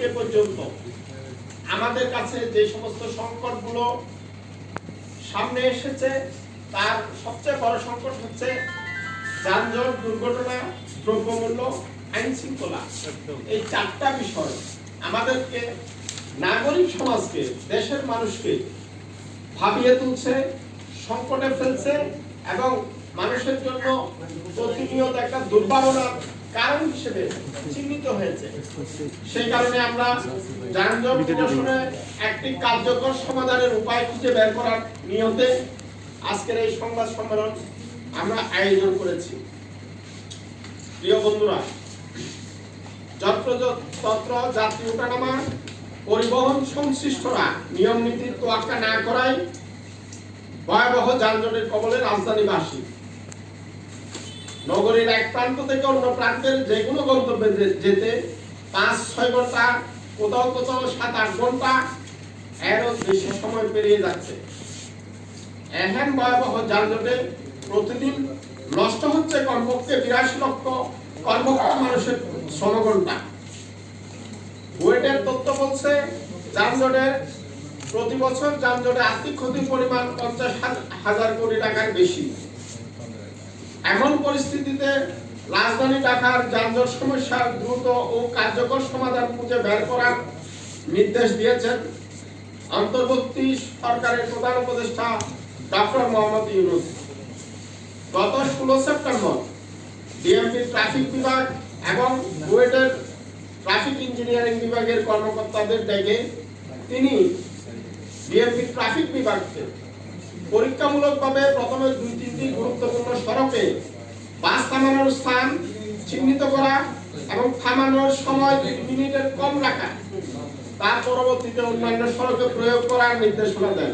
আজকে পর্যন্ত আমাদের কাছে যে সমস্ত সংকটগুলো সামনে এসেছে তার সবচেয়ে বড় সংকট হচ্ছে যানজট দুর্ঘটনা দ্রব্যমূল্য আইন শৃঙ্খলা। এই চারটা বিষয় আমাদেরকে নাগরিক সমাজকে দেশের মানুষকে ভাবিয়ে তুলছে সংকটে ফেলছে এবং মানুষের জন্য প্রতিনিয়ত একটা দুর্ভাবনার কারণ হিসেবে চিহ্নিত হয়েছে। সেই কারণে আমরা যানজট নিরসনে একটি কার্যকর সমাধানের উপায় খুঁজে বের করার নিয়তে আজকের এই সংবাদ সম্মেলন আমরা আয়োজন করেছি। প্রিয় বন্ধুরা যাত্রী ওঠানামা পরিবহন সংশ্লিষ্টরা নিয়ম নীতির তোয়াক্কা না করায় ভয়াবহ যানজটের কবলে রাজধানীবাসী নগরীর এক প্রান্ত থেকে অন্য প্রান্তের যে কোনো গন্তব্যে যেতে পাঁচ, ছয় ঘণ্টা, কোথাও কোথাও সাত, আট ঘণ্টা এরও বেশি সময় পেরিয়ে যাচ্ছে। এহেন ভয়াবহ যানজটে প্রতিদিন নষ্ট হচ্ছে কমপক্ষে বিরাশি লক্ষ কর্মক্ষম মানুষের শ্রমঘণ্টা বুয়েটের তথ্য বলছে যানজটের প্রতি বছর যানজটে আর্থিক ক্ষতির পরিমাণ পঞ্চাশ হাজার কোটি টাকার বেশি। এমন পরিস্থিতিতে রাজধানী ঢাকার যানজট সমস্যার দ্রুত ও কার্যকর সমাধান খুঁজে বের করার নির্দেশ দিয়েছেন অন্তর্বর্তী সরকারের প্রধান উপদেষ্টা ডক্টর মোহাম্মদ ইউনুস। গত ষোলো সেপ্টেম্বর ডিএমপি ট্রাফিক বিভাগ এবং বুয়েটের ট্রাফিক ইঞ্জিনিয়ারিং বিভাগের কর্মকর্তাদের ডেকে তিনি ডিএমপি ট্রাফিক বিভাগকে পরীক্ষামূলকভাবে প্রথমে দুই তিনটি গুরুত্বপূর্ণ সড়কে বাস থামানোর স্থান চিহ্নিত করা এবং থামানোর সময় দুই মিনিটের কম রাখা। তার পরবর্তীতে অন্যান্য সড়কে প্রয়োগ করার নির্দেশনা দেন।